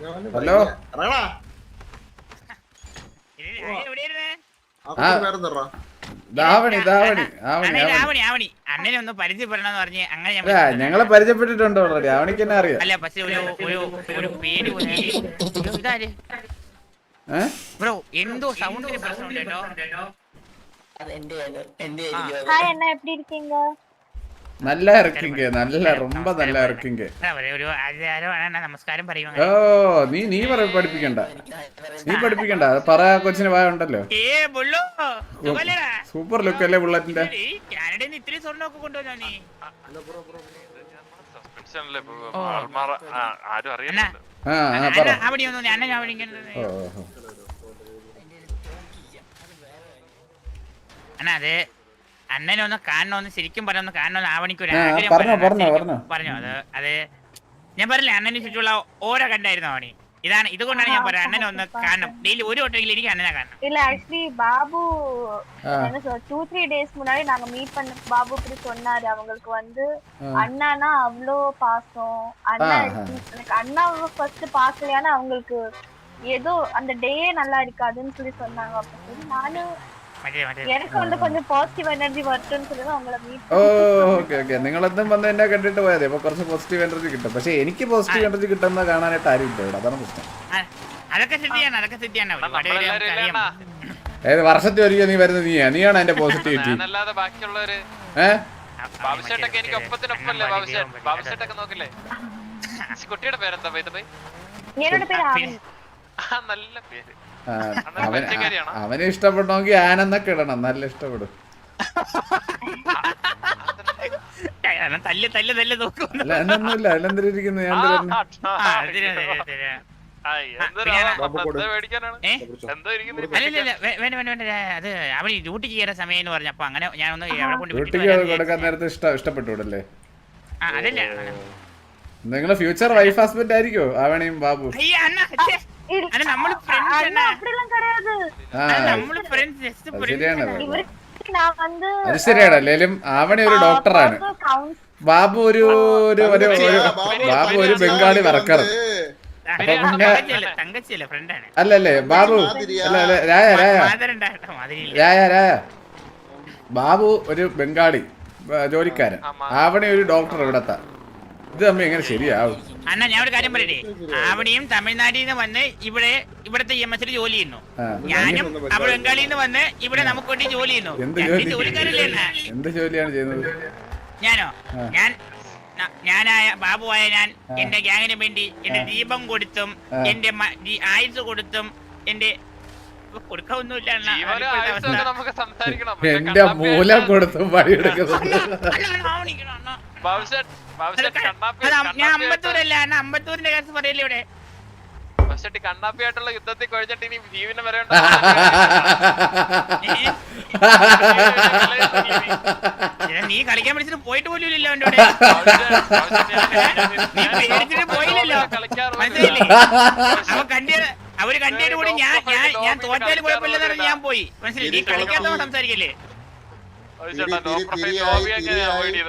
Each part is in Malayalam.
ഹലോ ഇറങ്ങടാ ഇത് രാവിലെ എവിടെയായിരുന്നെ? ആ കുട്ടി പേരെന്താ ദാവണി ദാവണി ആവണി അണ്ണേ, ആവണി ആവണി ആവണി അണ്ണനെ ഒന്ന് പരിചയപ്പെടണമെന്ന് പറഞ്ഞ് അങ്ങനെ ഞാൻ അല്ല വിളിച്ചതാ. ഞങ്ങളെ പരിചയപ്പെട്ടിട്ടുണ്ട് ഓൾറെഡി ആവണിക്ക് തന്നെ അറിയാം അല്ല പക്ഷെ ഒരു ഒരു ഒരു പേര് പോലെ ഒരു ഇതാര് ഏഹ് ബ്രോ എന്തോ സൗണ്ടിന് പ്രശ്നമുണ്ട് കേട്ടോ ஹாய் அண்ணா எப்படி இருக்கீங்க നല്ല ഇറക്കിങ്ക നല്ല ரொம்ப നല്ല ഇറക്കിങ്ക എന്താ പറയാ, ഒരു ആരോ അണ്ണാ നമസ്കാരം പറയും ഓ നീ നീ പറ പഠിപ്പിക്കണ്ട നീ പഠിപ്പിക്കണ്ട അത് പറ ആ കൊച്ചിന് വായ ഉണ്ടല്ലോ ഏ ബുള്ളോ സുഖല്ലേടാ? സൂപ്പർ ലുക്ക് അല്ലേ ബുള്ളറ്റിന്റെ ഈ കാനഡയിൽ നിന്ന് ഇത്രയും സ്വർണ്ണമൊക്കെ കൊണ്ടുവന്നോ നീ സസ്പെൻഷനിലെ ഓ. ആൾമാറ ആ, ആരും അണ്ണാ അറിയുന്നുണ്ട് ആ ആ പറ അണ്ണ അവിടെ ഒന്നും അണ്ണൻ അവിടെ ഇങ്ങനെ ഓ ഓ. അണ്ണാ അത് അണ്ണനെ ഒന്ന് കാണണമെന്ന് ശരിക്കും പറഞ്ഞൊന്ന് കാണണമെന്ന് ആവണിക്ക് ഒരു ആ, ആഗ്രഹം പറഞ്ഞോ, പറഞ്ഞതാ. പറഞ്ഞോ, ശരിക്കും പറഞ്ഞോ. പറഞ്ഞോ അത് അത് ഞാൻ പറഞ്ഞില്ലേ അണ്ണന് ചുറ്റുള്ള ഓരോ കണ്ടായിരുന്നു ആവണി ഇതാണ് ഇതുകൊണ്ടാണ് ഞാൻ പറയാം അണ്ണനെ ഒന്ന് കാണണം ഡെയിലി ഒരു വട്ടമെങ്കിലും എനിക്ക് അണ്ണനെ കാണണം இல்ல ஆக்சுவலி பாபு ஆ. என்ன சொல்ற டூ த்ரீ டேஸ் முன்னாடி நாங்க மீட் பண்ண பாபு இப்படி சொன்னாரு அவங்களுக்கு வந்து ஆ. அண்ணானா அவ்வளோ பாசம் அண்ணா ஆ, ஆ. எனக்கு அண்ணாவை ஃபர்ஸ்ட் பாக்கலையானா அவங்களுக்கு ஏதோ அந்த டேயே நல்லா இருக்காதுன்னு சொல்லி சொன்னாங்க அப்ப சரி நானும் മറ്റേ മറ്റേ எனக்கு வந்து கொஞ்சம் பாசிட்டிவ் எனர்ஜி வரட்டும்னு சொல்லி தான் உங்களை மீட் ഓ ഓക്കെ ഓക്കെ നിങ്ങളെന്തും വന്ന് എന്നെ കണ്ടിട്ട് പോയാതെ അപ്പൊ കുറച്ച് പോസിറ്റീവ് എനർജി കിട്ടും പക്ഷെ എനിക്ക് പോസിറ്റീവ് എനർജി കിട്ടുന്ന കാണാനായിട്ട് ആരും ഇല്ല ഇവിടെ അതാണ് പ്രശ്നം ആ, അതൊക്കെ സിദ്ധിയാണ് അതൊക്കെ സിദ്ധിയാണ് ഒരുപാട് പേര് നമ്മളെല്ലാരും നമുക്ക് അറിയാം. ഇല്ലേണ്ണാ? ഏത് വർഷത്തിൽ ഒരിക്കൽ നീ വരുന്നത് നീയാ നീയാണ് എന്റെ പോസിറ്റിവിറ്റി ഞാനല്ലാതെ ബാക്കിയുള്ളവര് ഏഹ് ആ, ആ, ബാബുശേട്ടൊക്കെ മറ്റേ എനിക്ക് ഒപ്പത്തിനൊപ്പല്ലേ അണ്ണൻ ബാബുശേട്ട് വലിയ ബാബുശേട്ടൊക്കെ നോക്കില്ലേ കുട്ടിയുടെ പേരെന്താ പോയത് പോയി என்னோட பேர் ആ, ஆவின் പിന്നെ- ആ നല്ല പേര് അവൻ? അവന് ഇഷ്ടപ്പെടണമെങ്കിൽ ആനെന്നൊക്കെ ഇടണം. നല്ല ഇഷ്ടപ്പെടും. തല്ല് തല്ല് തല്ല് നോക്കുന്നു അല്ല എന്നൊന്നുമില്ല. അതിലെന്തിരിക്കുന്നു ഞാൻ ആ, എന്തിനാ ആ, ആ, ആ, ശരിയാ, ശരിയാ, ശരിയാ. ആയി, എന്തൊരു പിന്നെ ആളാ, ബാബു കൊടു. എന്താ മേടിക്കാനാണ് ഏ? എന്തോ ഇരിക്കുന്നു? അല്ല ഇല്ല ഇല്ല. വേ- വേണ്ട വേണ്ട വേണ്ട. അത് അവന് ഡ്യൂട്ടിക്ക് കയറുന്ന സമയം എന്ന് പറഞ്ഞു. അപ്പൊ അങ്ങനെ ഞാനൊന്ന് അവിടെ കൊണ്ട് വിട്ടിട്ട് കുട്ടിക്ക് വരാമെന്ന് കൊടുക്കാൻ വിചാരിച്ചു. നേരത്തെ ഇഷ്ടം ആ, അതല്ല. നിങ്ങളെ ഫ്യൂച്ചർ വൈഫ് ഹസ്ബൻഡ് ആയിരിക്കോ? ആവണിയും ബാബു. അയ്യ അണ്ണ ഛെ, ശരിയാണ്. അത് ശരിയാണ്. അല്ലേലും ആവണി ഒരു ഡോക്ടറാണ്. ബാബു ഒരു ഒരു ബാബു ഒരു ബംഗാളി വർക്കർ. അല്ലല്ലേ ബാബു അല്ല രായ രായ രായ രായ ബാബു ഒരു ബംഗാളി ജോലിക്കാരൻ. ആവണി ഒരു ഡോക്ടർ ഇവിടത്തെ. ഇത് തമ്മിൽ എങ്ങനെ ശരിയാവും? അണ്ണ ഞാൻ ഒരു കാര്യം പറയട്ടെ? അവിടെയും തമിഴ്നാട്ടിൽ നിന്ന് വന്ന് ഇവിടെ ഇവിടത്തെ ഇ എം എസിൽ ജോലി ചെയ്യുന്നു. ഞാനും അവിടെ ബംഗാളിൽ നിന്ന് വന്ന് ഇവിടെ നമുക്ക് വേണ്ടി ജോലി ചെയ്യുന്നു. എന്ത് ജോലിക്കാരല്ലേ ജോലിയാണ് ചെയ്യുന്നത്? ഞാനോ. ഞാൻ ഞാനായ ബാബുവായ ഞാൻ എന്റെ ഗ്യാങ്ങിന് വേണ്ടി എന്റെ ദീപം കൊടുത്തും. എന്റെ ആയുസ് കൊടുത്തും എന്റെ എന്റെ മൂല കൊടുത്തു പണി എടുക്കുന്നത് അമ്പത്തൂരിന്റെ കേസ് പറയല്ലേ ഇവിടെ? കണ്ണാപ്പിയായിട്ടുള്ള യുദ്ധത്തിൽ കഴിഞ്ഞിട്ട് ഇനി ജീവനം വരെ നീ കളിക്കാൻ പഠിച്ചിട്ട് പോയിട്ട് പോലും ഇല്ലല്ലോ എന്റെ നീ പേടിച്ചിട്ട് പോയില്ലല്ലോ. മനസ്സിലായില്ലേ? അവർ കണ്ടതിന് കൂടി ഞാൻ ഞാൻ ഞാൻ തോറ്റാലും കുഴപ്പമില്ലെന്ന് പറഞ്ഞ് ഞാൻ പോയി. മനസ്സിലായി? നീ കളിക്കാത്തവ സംസാരിക്കല്ലേ?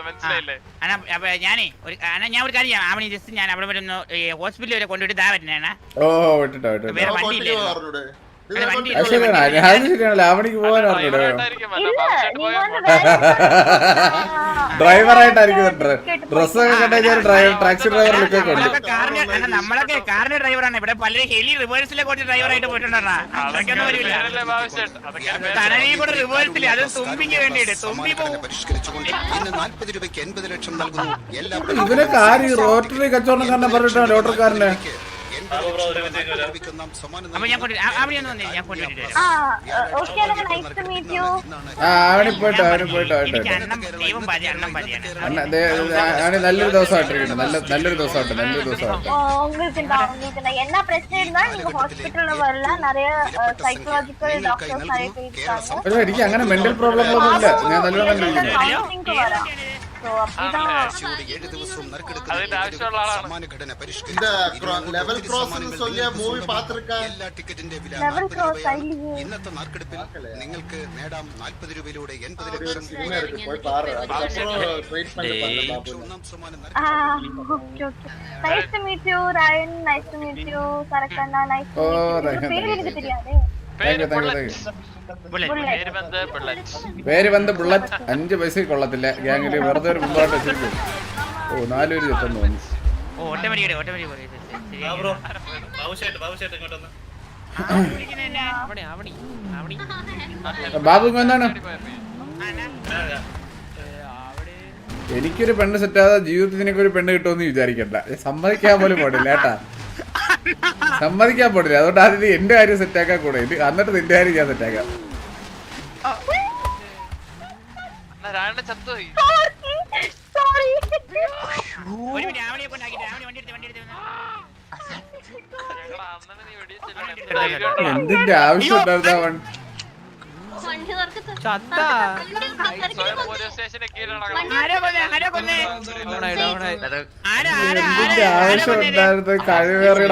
മനസ്സിലായില്ലേ? അണ്ണാ അപ്പൊ ഞാനേ ഒരു ഞാൻ ഒരു കാര്യം ചെയ്യാം. ആമണി ജസ്റ്റ് ഞാൻ അവിടെ വരുന്ന ഹോസ്പിറ്റലിൽ വരെ കൊണ്ടുപോയിട്ട് ഇതാ വരുന്നേണ വേറെ വണ്ടി അത് ശരിയാണ് ലാവണിക്ക് ഡ്രൈവറായിട്ടായിരിക്കും ഡ്രസ് ഒക്കെ ഡ്രൈവർ ടാക്സി ഡ്രൈവർ നമ്മളൊക്കെ കാറിന്റെ ഡ്രൈവറാണ്. ഇവിടെ പലരും ഹെലി റിവേഴ്സിലെ കുറച്ച് ഡ്രൈവറായിട്ട് പോയിട്ടുണ്ടാ അതൊക്കെ അത് തുമ്പിക്ക് വേണ്ടിയിട്ട്. തുമ്പി ഇവനൊക്കെ ആര് റോട്ടറി കച്ചവടം കാരണം പറഞ്ഞിട്ടാണ് ലോട്ടറിക്കാരനെ അപ്പൊ ഞാൻ കൊണ്ട് അവിടെ ഒന്ന് വന്നേ ഞാൻ കൊണ്ടുവന്നിട്ട് വരാം. ആ okay Anna nice to meet U ആ അവനി പോയിട്ടോ അവന് പോയിട്ടോ എനിക്ക് ആയിട്ടോ അണ്ണം ദൈവം പാതി അണ്ണം പാതിയാണ് അണ്ണ ദേ, അവന് നല്ലൊരു ദിവസമായിട്ടിരിക്കുന്നു നല്ല നല്ലൊരു ദിവസമായിട്ട് നല്ലൊരു ദിവസമായിട്ട് உங்களுக்கு நான் உங்களுக்கு நான் என்ன பிரச்சனை இருந்தாலும் நீங்க ஹாஸ்பிட்டல்ல வரலாம் நிறைய சைக்கலாஜிக்கல் டாக்டர்ஸ் நிறைய பேர் இருக்காங்க പക്ഷെ എനിക്ക് അങ്ങനെ മെന്റൽ പ്രോബ്ലങ്ങളൊന്നും ഇല്ല ഞാൻ നല്ലോണം ആവശ്യമുള്ള ആളാണ് ടിക്കറ്റിന്റെ വില ഇന്നത്തെ നിങ്ങൾക്ക് നേടാം നാൽപ്പത് രൂപയിലൂടെ എൺപത് ലക്ഷം okay okay. Nice to meet you Ryan nice to meet you സരക്കണ്ണ nice meet പേര് എനിക്ക് nice പേര് ബുള്ളറ്റ് വന്ന് ബുള്ളറ്റ് അഞ്ച് പൈസ കൊള്ളത്തില്ല. ഗ്യാങ്ങിൽ വെറുതെ ഒരു മുമ്പോട്ട് വെച്ചിരിക്കും ഓ നാലുപേര് ചെത്തെന്ന് ബാബു എന്താണ് എനിക്കൊരു പെണ്ണ് സെറ്റാതെ ജീവിതത്തിനൊക്കെ ഒരു പെണ്ണ് കിട്ടുമെന്ന് വിചാരിക്കണ്ട. സമ്മതിക്കാൻ പോലും പാടില്ല കേട്ടാ. സമ്മതിക്കാൻ പാടില്ല അതുകൊണ്ട് ആദ്യം എന്റെ കാര്യം സെറ്റാക്കാൻ കൂടെ. ഇത് എന്നിട്ട് നിന്റെ കാര്യം ഞാൻ സെറ്റാക്കാം എന്തിന്റെ ആവശ്യം ഉണ്ടായിരുന്ന ചന്താ.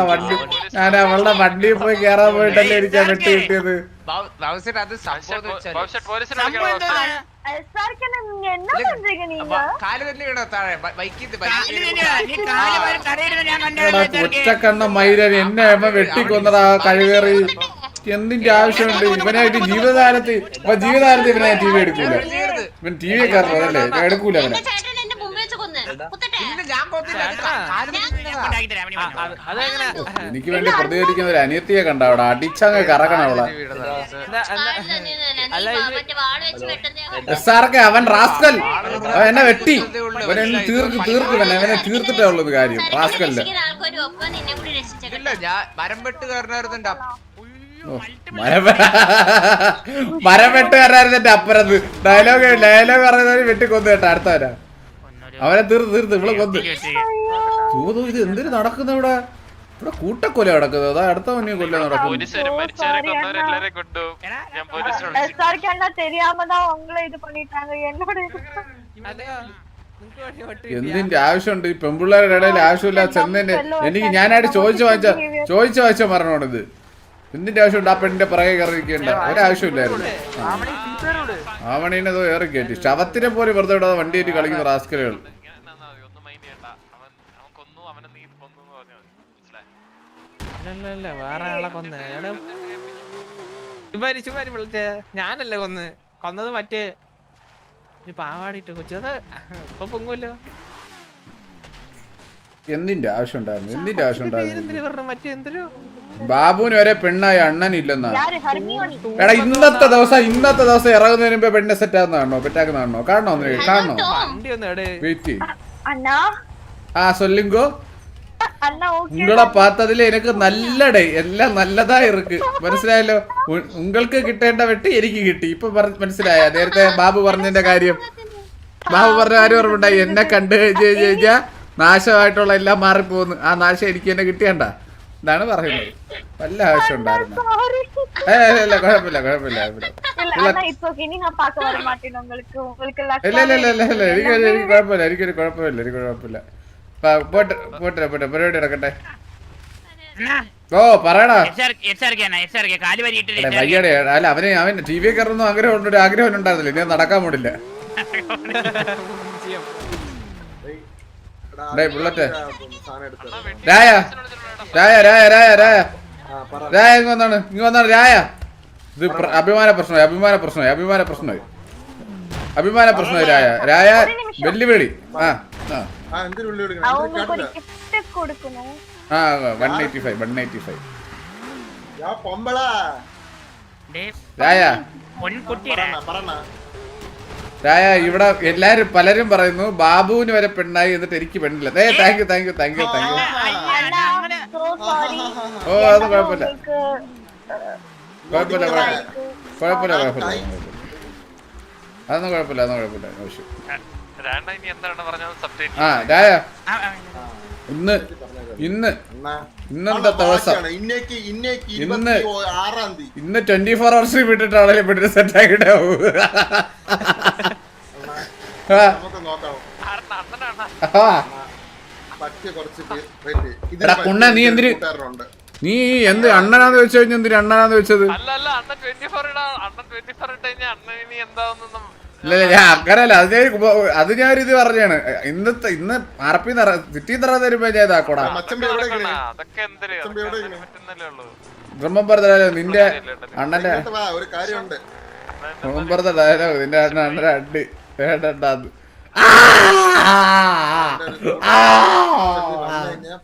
വണ്ടി ഞാൻ അവളുടെ വണ്ടിയിൽ പോയി കേറാൻ പോയിട്ടല്ലേ ഇരിക്കാൻ വെട്ടി കിട്ടിയത്. അത് സംഭവം എന്നെ വെട്ടിക്കൊന്നതാ കഴിവേറി എന്തിന്റെ ആവശ്യമുണ്ട്? ഇവനായിട്ട് ജീവിതകാലത്ത് ഇപ്പൊ ജീവിതകാലത്ത് ഇവനെ ടി വി എടുക്കൂല. ഇവൻ ടി വി അതല്ലേ? എടുക്കൂല അവനെ. അവന് എനിക്ക് വേണ്ടി പ്രതികരിക്കുന്ന ഒരു അനിയത്തിയെ കണ്ട അവിടെ. അടിച്ചങ്ങ് കറക്കണം അവളെ. സാറൊക്കെ അവൻ റാസ്കൽ. അവൻ എന്നെ വെട്ടി. അവൻ തീർക്ക് തീർക്ക് തന്നെ അവനെ തീർത്തിട്ടേ ഉള്ളത് കാര്യം. റാസ്കലിന്റെ ഞാൻ മരം വെട്ടുകാരനായിരുന്നു മരം വെട്ടുകാരായിരുന്നു എന്റെ അപ്പുറത്ത്. ഡയലോഗ് ഡയലോഗ് പറയുന്നവര് വെട്ടിക്കൊന്നു കേട്ടോ അടുത്തവരാ. അവരെ തീർത്ത് തീർത്ത് ഇവിടെ കൊന്ന്. തോന്നു ഇത് എന്തിന് നടക്കുന്ന ഇവിടെ? ഇവിടെ കൂട്ടക്കൊല നടക്കുന്നത്. അതാ അടുത്ത മുന്നേ കൊല്ല നടക്കുന്നു. എന്തിന്റെ ആവശ്യമുണ്ട്? ഈ പെൺപിള്ളേരുടെ ഇടയിൽ ആവശ്യമില്ല ചെന്നെ എനിക്ക് ഞാനായിട്ട് ചോദിച്ചു വായിച്ച ചോദിച്ചു വായിച്ച പറഞ്ഞോണിത് എന്തിന്റെ ആവശ്യമുണ്ട്? ആ പെണ്ണിന്റെ പുറകെ കയറി നിൽക്കേണ്ട ഒരാവശ്യമില്ലായിരുന്നു. ആവണീനെ ഏറി കയറ്റി ശവത്തിനെ പോലെ വെറുതെ വിടാതെ വണ്ടി കയറ്റി കളിക്കുന്ന റാസ്കലുകൾ ഞാനല്ലേ കൊന്ന്. കൊന്നത് മറ്റേ പാവാടിട്ട് കൊച്ചത് ഇപ്പൊ പൊങ്ങുമല്ലോ. എന്തിന്റെ ആവശ്യം ഉണ്ടായിരുന്നു? എന്തിന്റെ ആവശ്യം ഉണ്ടായിരുന്നു? മറ്റേ എന്തൊരു ബാബുവിന് വരെ പെണ്ണായി അണ്ണനില്ലെന്നാണ് എടാ ഇന്നത്തെ ദിവസം ഇന്നത്തെ ദിവസം ഇറങ്ങുന്നതിന് മുമ്പേ പെണ്ണെ സെറ്റ് ആകുന്നതാണോ പെറ്റാക്കുന്നതാണോ കാണണോ കാണണോ വെയിറ്റ് ആ സൊല്ലിങ്കോ ഉങ്ങളെ പാത്തതിൽ എനിക്ക് നല്ലടേ എല്ലാം നല്ലതാ ഇറക്ക് മനസ്സിലായല്ലോ ഉങ്ങൾക്ക് കിട്ടേണ്ട വെട്ടി എനിക്ക് കിട്ടി ഇപ്പൊ മനസ്സിലായ നേരത്തെ ബാബു പറഞ്ഞതിന്റെ കാര്യം ബാബു പറഞ്ഞ കാര്യം ഓർമ്മ എന്നെ കണ്ടു കഴിഞ്ഞു നാശമായിട്ടുള്ള എല്ലാം മാറിപ്പോന്ന് ആ നാശം എനിക്ക് തന്നെ കിട്ടിയണ്ട എന്നാണ് പറയുന്നത്. വല്ല ആവശ്യം ഉണ്ടായിരുന്നു? കുഴപ്പമില്ല കുഴപ്പമില്ല ഇല്ല. എനിക്ക് എനിക്ക് കുഴപ്പമില്ല കുഴപ്പമില്ല അല്ല അവന് അവൻ ടി വി കയറുന്നു ആഗ്രഹം ഉണ്ട് ഒരു ആഗ്രഹം ഉണ്ടായിരുന്നില്ല. ഇനി നടക്കാൻ പോടില്ല ഇത് അഭിമാന പ്രശ്നമായി അഭിമാന പ്രശ്നമായി അഭിമാന പ്രശ്നമായി. അഭിമാന പ്രശ്നമായി രായ. രായ വെല്ലുവിളി. ആ ആ. രായ. ചായ ഇവിടെ എല്ലാരും പലരും പറയുന്നു ബാബുവിന് വരെ പെണ്ണായി എന്നിട്ട് എനിക്ക് പെണ്ണില്ല. ഏ thank you thank you thank you thank you ഓ അത് കുഴപ്പമില്ല. കുഴപ്പമില്ല കുഴപ്പമില്ല. കുഴപ്പമില്ല അതൊന്നും കുഴപ്പമില്ല അതൊന്നും കുഴപ്പമില്ല. ആവശ്യം ആ രായ. ഇന്ന് ഇന്ന് ഇന്നത്തെ ദിവസം? ഇന്ന് ഇന്ന് ട്വന്റി ഫോർ അവേഴ്സിൽ വിട്ടിട്ടാണല്ലോ സെറ്റ് ആക്കിട്ടാവൂ കുണ്ണ, നീ പറ്റിയ എന്തിന്- നീ എന്ത് അണ്ണനാന്ന് വെച്ച് കഴിഞ്ഞാൽ എന്തിന് അണ്ണനാന്ന് വെച്ചത്? അക്കരല്ല അങ്ങനല്ല അത് ഞാൻ അത് ഞാൻ ഒരു ഇത് പറഞ്ഞാണ്. ഇന്നത്തെ ഇന്ന് ആർപ്പി നിറ സിറ്റി നിറ തരുമ്പോ ഞാൻ ഇതാക്കോടാ മച്ചമ്പി എവിടെ ഇരിക്കണേ? അതൊക്കെ എന്തൊരു ചമ്പി പറ്റുന്നല്ലേ ഉള്ളൂ. ബ്രഹ്മം പറഞ്ഞാലോ നിന്റെ അണ്ണന്റെ ഇങ്ങോട്ട് വാ, ഒരു കാര്യമുണ്ട്. ബ്രഹ്മം പറഞ്ഞ നിന്റെ അണ്ണ അണ്ണന്റെ അടി.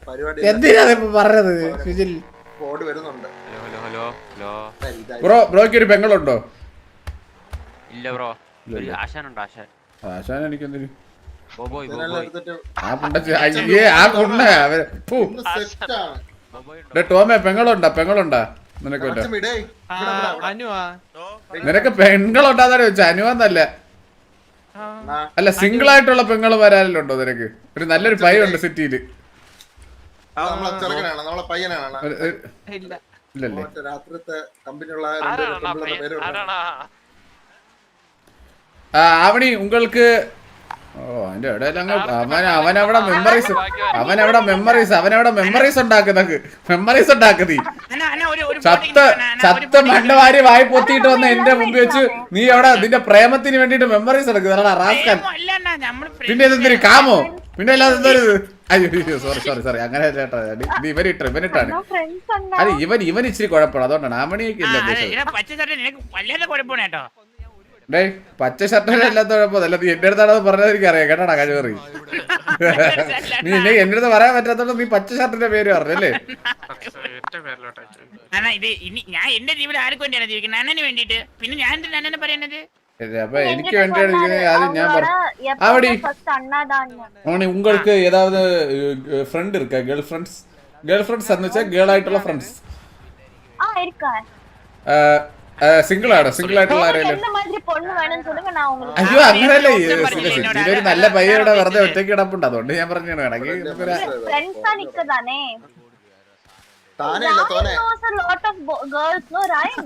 പരിപാടി എന്തിനാ ഇപ്പൊ പറഞ്ഞത് സുജിൽ? കോഡ് വരുന്നുണ്ട്. Hello hello hello. ബ്രോ ബ്രോയ്ക്ക് ഒരു പെങ്ങളുണ്ടോ? ഇല്ല ബ്രോ. ഒരു ആശാനുണ്ട് ആശാൻ. ആശാൻ എനിക്കെന്തിനു ബോബോയ് ബോബോയ് ആ പുണ്ടച്ച് അയ്യേ ആ ടോമേ പെങ്ങളുണ്ടാ പെങ്ങളുണ്ടാ? നിനക്ക് നിനക്ക് പെങ്ങളുണ്ടാന്നാണ് ചോദിച്ച? അനുവന്നല്ല. അല്ല സിംഗിൾ ആയിട്ടുള്ള പെങ്ങൾ വരാനുണ്ടോ നിനക്ക്? ഒരു നല്ലൊരു പയ്യുണ്ട് സിറ്റിയിൽ. പറഞ്ഞു? ആരാണ് ആ? ആവണി ഉങ്ങൾക്ക് ഓ അതിന്റെ ഇടയിൽ അങ്ങ് അവൻ അവൻ അവിടെ മെമ്മറീസ് അവൻ അവിടെ മെമ്മറീസ് അവൻ അവിടെ മെമ്മറീസ് ഉണ്ടാക്കുന്നക്ക് മെമ്മറീസ് ഉണ്ടാക്കുന്നീ ചത്ത് ചത്ത് മണ്ടവാരി വായി പൊത്തിയിട്ട് വന്ന എന്റെ മുമ്പിൽ വെച്ച് നീ അവിടെ നിന്റെ പ്രേമത്തിന് വേണ്ടിട്ട് മെമ്മറീസ് എടുക്കുക റാസ്കാൻ അല്ല അണ്ണാ, നമ്മൾ പിന്നെ ഇതെന്തിരി കാമോ? പിന്നെ അല്ലാതെ എന്തൊരു അയ്യോ സോറി സോറി സോറി അങ്ങനെ ചേട്ടാ ഇത് ഇവനിട്ട് ഇവനിട്ടാണ് അല്ല ഇവൻ ഇവൻ ഇച്ചിരി കുഴപ്പമാണ് അതുകൊണ്ടാണ്. ആമണിയൊക്കെ ആ, ഇല്ല ഡേ പച്ച ഷർട്ടിലല്ലാത്ത കുഴപ്പമല്ല നീ എന്റെ അടുത്താണ് പറഞ്ഞത് എനിക്കറിയാം കേട്ടാടാ കഴിവറി നീ എന്നെ എന്റെ അടുത്ത് പറയാൻ പറ്റാത്തോണ്ട് നീ പച്ച ഷർട്ടിന്റെ പേര് പറഞ്ഞല്ലേ അണ്ണാ ഇത് ഇനി ഞാൻ എന്റെ ജീവിതം ആർക്ക് വേണ്ടിയാണ് ജീവിക്കുന്നത് അണ്ണന് വേണ്ടിട്ട് പിന്നെ ഞാൻ എന്തിനാ അണ്ണനെ പറയുന്നത് ശരി, അപ്പൊ എനിക്ക് വേണ്ടിയാണ് ഇരിക്കുന്നത് ആദ്യം ഞാൻ പറഞ്ഞു ആവടി ஃபர்ஸ்ட் அண்ணாதான் ஆனா உங்களுக்கு ஏதாவது ஃப்ரெண்ட் இருக்கா கேர்ள் ஃப்ரெண்ட்ஸ் கேர்ள் ஃப்ரெண்ட்ஸ் എന്ന് വെച്ചാൽ ഗേൾ ആയിട്ടുള്ള ഫ്രണ്ട്സ് ஆ இருக்கா സിംഗിൾ ആണോ സിംഗിൾ ആയിട്ടുള്ള உங்களுக்கு ആരെങ്കിലും எந்த மாதிரி பொண்ணு வேணும்னு சொல்லுங்க நான் உங்களுக்கு അയ്യോ അങ്ങനല്ലേ ഞാൻ option പറഞ്ഞില്ലേ എന്നോട്? സിറ്റിയിൽ ഒരു നല്ല പയ്യയുടെ വെറുതെ ഒറ്റയ്ക്ക് കിടപ്പുണ്ട് അതുകൊണ്ട് ഞാൻ പറഞ്ഞു വേണമെങ്കിൽ നമുക്കൊരു ஃப்ரெண்ட்ஸா நிக்கதானே താനേ ഇല്ല തോനെ knows a lot of bo- girls no right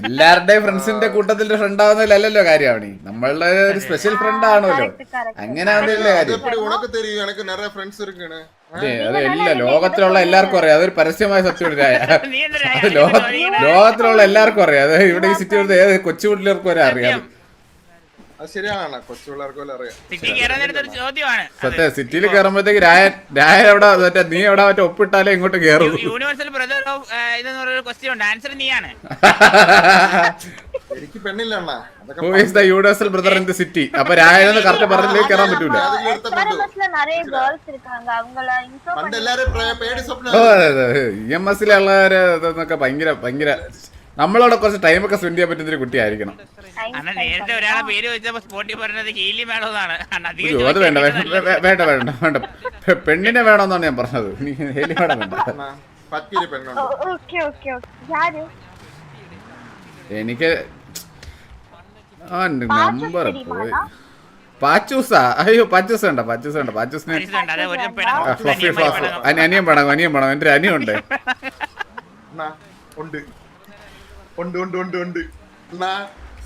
എല്ലാവരുടെയും ഫ്രണ്ട്സിന്റെ കൂട്ടത്തിൽ ഫ്രണ്ട് ആവുന്നതിലല്ലോ കാര്യമാണ് നമ്മളുടെ ഒരു സ്പെഷ്യൽ ഫ്രണ്ട് ആണല്ലോ correct correct അങ്ങനെ ആവുന്നില്ല அது കാര്യം எப்படி உனக்கு தெரியும் எனக்கு நிறைய ஃப்ரெண்ட்ஸ் இருக்குன்னு അതെ എല്ലാ ലോകത്തിലുള്ള എല്ലാവർക്കും അറിയാം. അതൊരു പരസ്യമായ സത്യം ലോകത്തിലുള്ള എല്ലാവർക്കും അറിയാം. അത് ഇവിടെ ഈ സിറ്റി ഏത് കൊച്ചു വരെ അറിയാം. അത് ശരിയാണ് കൊച്ചു പിള്ളേർക്ക് പോലെ അറിയാം. സിറ്റി കയറാൻ ചോദ്യമാണ്. സത്യം സിറ്റിയിൽ കയറുമ്പോഴത്തേക്ക് രായൻ രായൻ എവിടെ മറ്റേ നീ എവിടെ മറ്റേ ഒപ്പിട്ടാലേ ഇങ്ങോട്ട് കയറും യൂണിവേഴ്സൽ ബ്രദർ ഓഫ് ഇതെന്ന് ക്വസ്റ്റ്യൻ ഉണ്ട്. ആൻസർ നീയാണ്. എനിക്ക് പെണ്ണില്ല അണ്ണാ. The universal brother in the city അപ്പൊ രായനെന്ന് കറക്റ്റ് പറഞ്ഞില്ലെങ്കിൽ കയറാൻ പറ്റൂല. ഇ എം എസിലുള്ളവര് ഇതൊക്കെ ഭയങ്കര ഭയങ്കര നമ്മളവിടെ കുറച്ച് ടൈം ഒക്കെ സ്പെൻഡ് ചെയ്യാൻ പറ്റുന്ന ഒരു കുട്ടിയായിരിക്കണം. നേരത്തെ ഒരാളെ പേര് അത് വേണ്ട വേണ്ട വേണ്ട വേണ്ട പെണ്ണിനെ വേണമെന്നാണ് ഞാൻ പറഞ്ഞത്. ഹേലി വേണം വേണ്ട എനിക്ക് നമ്പർ പോയി. പാച്ചൂസ? അയ്യോ പാച്ചൂസ വേണ്ട പാച്ചൂസ വേണ്ട പാച്ചൂസിനെ അനിയൻ പണം അനിയൻ പണം എന്റെ അനിയുണ്ട്. ഉണ്ട്. ഉണ്ട് ഉണ്ട് ഉണ്ട്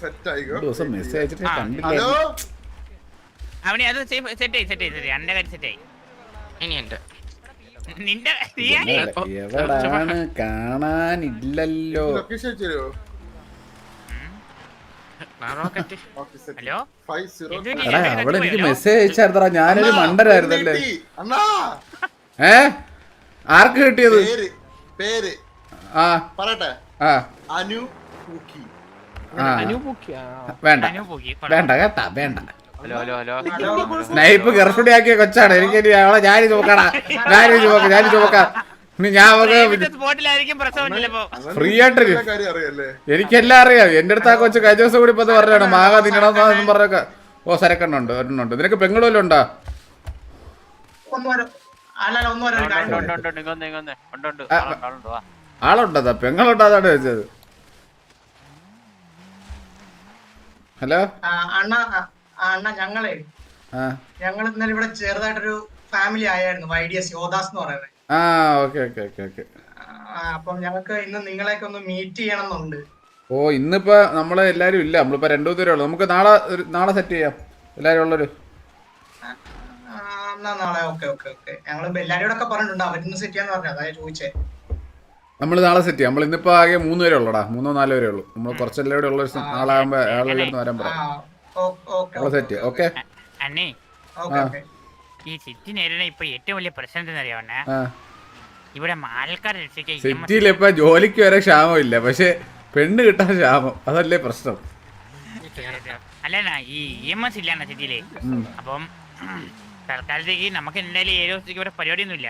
സെറ്റ് ആയിക്കോ മെസ്സേജ് സെറ്റ് ആയി സെറ്റ് ആയി ആയി. നിന്റെ കാണാനില്ലല്ലോ. ഹലോ? എടാ അവിടെ എനിക്ക്? മെസ്സേജ് അയച്ചായിരുന്നടാ. ഞാനൊരു മണ്ടരായിരുന്നല്ലേ അണ്ണാ. ഏ? ആർക്ക് കിട്ടിയത്? പേര് പേര്. ആ. പറയട്ടെ. ആ. അനു പൂക്കി. വേണ്ട. വേണ്ട കേട്ടാ വേണ്ട. Hello hello hello. സ്നൈപ്പ് ഗർഭിണിയാക്കിയ കൊച്ചാണ്. എനിക്ക് ഇനി അവളെ ഞാനി നോക്കടാ. ഞാനി നോക്കാം. ഞാനി നോക്കാം. ഞാൻ ഫ്രീ ആയിട്ട് എനിക്കെല്ലാം അറിയാം. എന്റെ അടുത്ത് ആ കൊച്ചു കഴിഞ്ഞ ദിവസം കൂടി ഇപ്പൊ പറഞ്ഞാണ് മാങ്ങ തിന്നണം പറഞ്ഞൊക്കെ. ഓ സരക്കെണ്ണുണ്ട് ഒരെണ്ണുണ്ട്. നിനക്ക് പെങ്ങളും ഉണ്ടാ? ആളുണ്ടോ. ആളുണ്ടതാ. പെങ്ങളുണ്ടാതാണ് ചോദിച്ചത്? ഹലോ? അണ്ണ അണ്ണ ഞങ്ങളെ ആ. ഞങ്ങൾ ഇന്നലെ ഇവിടെ ചെറുതായിട്ടൊരു ഫാമിലി ആയായിരുന്നു. വൈ ഡി എസ് യോദാസ് എന്ന് പറയുന്നത്. ആ ഓക്കെ ഓക്കെ ഓക്കെ ഓക്കെ അപ്പം ഞങ്ങൾക്ക് ഇന്ന് നിങ്ങളെയൊക്കെ ഒന്ന് മീറ്റ് ചെയ്യണമെന്നുണ്ട് ഓ ഇന്നിപ്പോ നമ്മളെ എല്ലാരും ഇല്ല നമ്മളിപ്പോ രണ്ടു പേരേ ഉള്ളൂ നമുക്ക് നാളെ ഒരു- നാളെ സെറ്റ് ചെയ്യാം എല്ലാരും ഉള്ളൊരു നാളെ ഓക്കെ ഓക്കെ ഓക്കെ ഞങ്ങൾ ബെല്ലാരിയോടൊക്കെ പറഞ്ഞിട്ടുണ്ട് അവരിന്ന് സെറ്റ് ചെയ്യാന്ന് പറഞ്ഞു അതാ ചോദിച്ചേ നമ്മൾ നാളെ സെറ്റ് ചെയ്യാം നമ്മൾ ഇന്നിപ്പോ ആകെ മൂന്ന് പേരെ ഉള്ളടാ മൂന്നോ നാലോ പേരെ ഉള്ളൂ നമ്മൾ കുറച്ചെല്ലാവരും ഉള്ള നാളെ ആകുമ്പോ ആളുകളിൽ വരാൻ പറയാം സെറ്റ് ചെയ്യാം ഓക്കെ അണ്ണേ ഓക്കെ ആ. ഓക്കെ ഈ സിറ്റി നേരിടുന്ന ഇപ്പൊ ഏറ്റവും വലിയ പ്രശ്നം എന്താണെന്നറിയാവണ്ണേ ആ. ഇവിടെ ആൾക്കാരെ രക്ഷിക്കാൻ EMS സിറ്റിയിൽ ഇപ്പൊ ജോലിക്ക് വരെ ക്ഷാമമില്ല. പക്ഷെ പെണ്ണ് കിട്ടാൻ ക്ഷാമം. അതല്ലേ പ്രശ്നം. അല്ല ഈ ഇ എം എസ് ഇല്ലാണ്ട സിറ്റിയിൽ. അപ്പം തൽക്കാലത്തേക്ക് നമുക്ക് എന്തായാലും ഏഴ് ദിവസത്തേക്ക് ഇവിടെ പരിപാടിയൊന്നുമില്ല.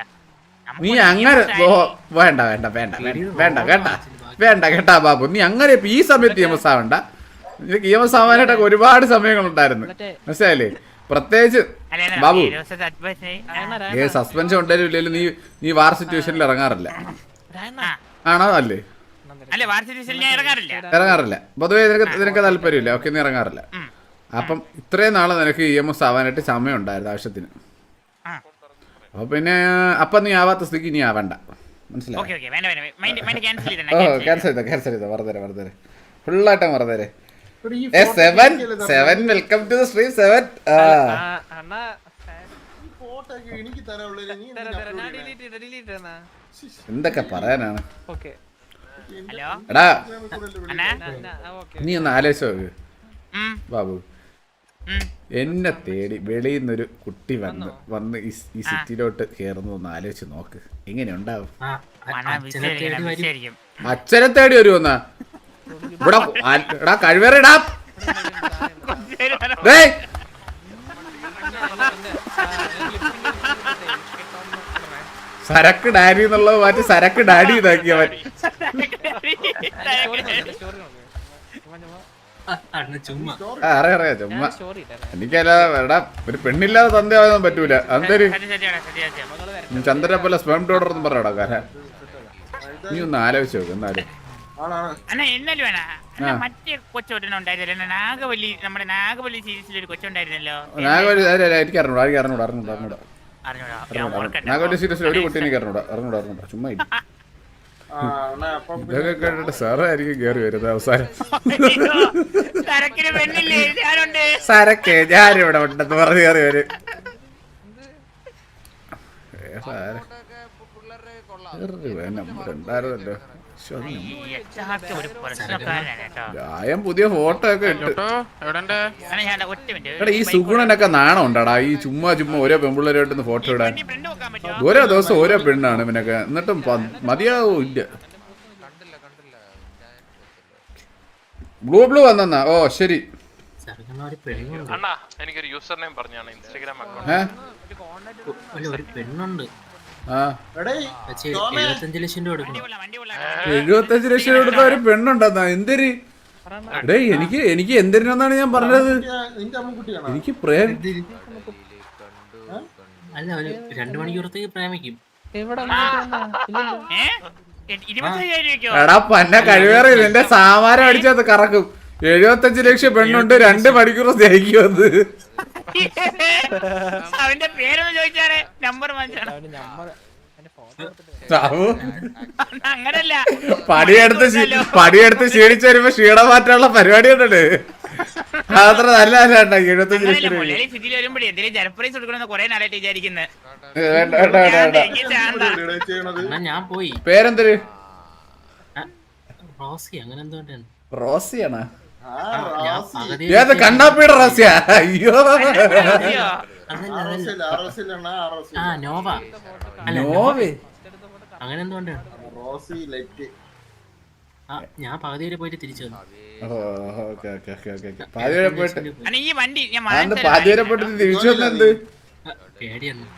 ഇല്ല നീ അങ്ങനെ ആയി- വേണ്ട വേണ്ട വേണ്ട വേണ്ട കേട്ടാ. വേണ്ട കേട്ടാ ബാബു. നീ അങ്ങനെ ഈ സമയത്ത് ഇ എം എസ് ആവണ്ട. ഇ എം എസ് ആവാനായിട്ടൊക്കെ ഒരുപാട് സമയങ്ങളുണ്ടായിരുന്നു. മനസ്സിലായില്ലേ? പ്രത്യേകിച്ച് ബാബു ഏ? സസ്പെൻഷൻ ഉണ്ടായാലും ഇല്ലെങ്കിലും നീ നീ വാർ സിറ്റുവേഷനിൽ ഇറങ്ങാറില്ല. ആണോ? അല്ലേ? അല്ല വാർഷിക ഞാൻ ഇറങ്ങാറില്ല. ഇറങ്ങാറില്ല. പൊതുവേ നിനക്ക് നിനക്ക് താല്പര്യമില്ല. ഓക്കെ നീ ഇറങ്ങാറില്ല. അപ്പം ഇത്രയും നാളെ നിനക്ക് ഇ എം എസ് ആവാനായിട്ട് സമയം ഉണ്ടായിരുന്നു ആവശ്യത്തിന്. ആ. അപ്പൊ പിന്നെ അപ്പൊ നീ ആവാത്ത സ്ഥിതിക്ക് നീ ആവണ്ട. മനസ്സിലായി? ഓക്കെ ഓക്കെ വേണ്ട വേണ്ട മൈൻഡ് മൈൻഡ് ക്യാൻസൽ ഓ ചെയ്തേ ക്യാൻസൽ ചെയ്തോ ക്യാൻസൽ ചെയ്തോ. വെറുതെ വെറുതെ ഫുള്ളായിട്ട് വെറുതെ seven welcome to the stream ചെയ്താ എന്തൊക്കെ പറയാനാണ്? എടാ. നീ ഒന്ന് ആലോചിച്ച് നോക്ക്. ബാബു. എന്നെ തേടി വെളിയിൽ നിന്നൊരു കുട്ടി വന്ന് വന്ന്? ഈ സിറ്റിയിലോട്ട് കയറുന്നു ഒന്ന് ആലോചിച്ച് നോക്ക്. എങ്ങനെ ഉണ്ടാവും. മണ വിശേഷിക്കണം വിശേഷിക്കും അച്ഛനെ തേടി വരുമെന്നാ ഇവിടെ എടാ കഴിവേറിടാ സരക്ക് ഡാഡി എന്നുള്ളത് മാറ്റി സരക്ക് ഡാഡി ഇതാക്കിയ മാറ്റി അറിയാം അറിയാം ചുമ്മാ. എനിക്കല്ല എടാ ഒരു പെണ്ണില്ലാതെ തന്തയാവാൻ പറ്റൂല. അന്തര് ചന്ദ്രപ്പല്ല. ചന്ദ്രനെ പോലെ സ്പേം ഡോഡർ എന്ന് പറയടാ കാര. നീ ഒന്ന് ആലോചിച്ച് നോക്ക് എന്നാലും. അണ്ണാ എന്നാലും വേണ ആ. മറ്റേ കൊച്ചോട്ടൻ ഉണ്ടായിരുന്നല്ലോ നാഗവല്ലി നമ്മുടെ നാഗവല്ലി സീരീസിൽ ഒരു കൊച്ചുണ്ടായിരുന്നല്ലോ. നാഗവല്ലി എനിക്ക് അറിഞ്ഞൂടാ എനിക്ക് അറിഞ്ഞൂടാ അറിഞ്ഞൂടാ അറിഞ്ഞൂടാ. നാഗവല്ലി സീരീസിൽ ഒരു കുട്ടി എനിക്ക് അറിഞ്ഞൂടാ അറിഞ്ഞൂടാ അറിഞ്ഞൂടാ ചുമ്മാ ഇരി. ആ അണ്ണാ അപ്പം ഇതൊക്കെ കേട്ടിട്ട് സാറായിരിക്കും കേറി വരുന്നത് അവസാനം. അയ്യോ, സരക്കിന് പെണ്ണില്ലേ? ഞാനുണ്ട്. സരക്ക് ഞാനിവിടെ ഉണ്ടെന്ന് പറഞ്ഞ് കയറി വരും. ഉണ്ടായിരുന്നല്ലോ പുതിയ ഫോട്ടോ ഒക്കെ ഇട്ട്. എടാ ഈ സുഗുണനൊക്കെ നാണം ഉണ്ടടാ ഈ ചുമ്മാ ചുമ്മാ ഓരോ പെമ്പിള്ളേരായിട്ടൊന്ന് ഫോട്ടോ ഇടാൻ. ഓരോ ദിവസം ഓരോ പെണ്ണാണ് ഇവനൊക്കെ. എന്നിട്ടും മതിയാവോ ഇല്ല. ബ്ലൂ ബ്ലൂ വന്ന ഓ ശരി. അണ്ണാ എനിക്കൊരു യൂസർ നെയിം പറഞ്ഞാണ് ഇൻസ്റ്റാഗ്രാം അക്കൗണ്ട് ഒരു പെണ്ണുണ്ട്. എഴുപത്തഞ്ച് ലക്ഷം കൊടുത്ത ഒരു പെണ്ണുണ്ടെന്നാ എന്തിരി? ഡേ എനിക്ക് എനിക്ക് എന്തിനാണ് ഞാൻ പറഞ്ഞത്? നിന്റെ അമ്മക്കുട്ടിയാണോ എനിക്ക് പ്രേം അല്ല ഒരു രണ്ടു മണിക്കൂറത്തേക്ക് പ്രേമിക്കും. എടാ പന്ന കഴിവേറി നിന്റെ സാമാനം അടിച്ചത് കറക്കും. എഴുപത്തഞ്ച് ലക്ഷം പെണ്ണുണ്ട് രണ്ട് മണിക്കൂർ സ്നേഹിക്കുമെന്ന് അവന്റെ പേരൊന്ന് ചോദിച്ചാറേ നമ്പർ അങ്ങനല്ല. പണിയെടുത്ത് പണിയെടുത്ത് ക്ഷീണിച്ച് വരുമ്പോ ക്ഷീണം മാറ്റാനുള്ള പരിപാടി ഉണ്ടല്ലേ അത്ര നല്ല അല്ല കേട്ടോ എഴുപത്തഞ്ച് ലക്ഷം രൂപ. മുരളി സിറ്റിയിൽ വരുമ്പോഴേ എന്തെങ്കിലും ജലപ്രൈസ് കൊടുക്കണമെന്ന് കുറെ നാളായിട്ട് വിചാരിക്കുന്നത് പേരെന്തൊരു? റോസി അങ്ങനെ റോസിയാണോ? ഏത് കണ്ണാപ്പിയുടെ റോസിയ അയ്യോ. ആ നോവ. അല്ല നോവേ? അങ്ങനെ എന്തുകൊണ്ടാണ് റോസി ലൈറ്റ് ഞാൻ പകുതി വരെ പോയിട്ട് തിരിച്ചു വന്നു. ഓക്കെ ഓക്കെ ഓക്കെ ഓക്കെ പാതി വരെ പോയിട്ട്. തിരിച്ചു വന്നെന്ത്? പേടിയൊന്നും.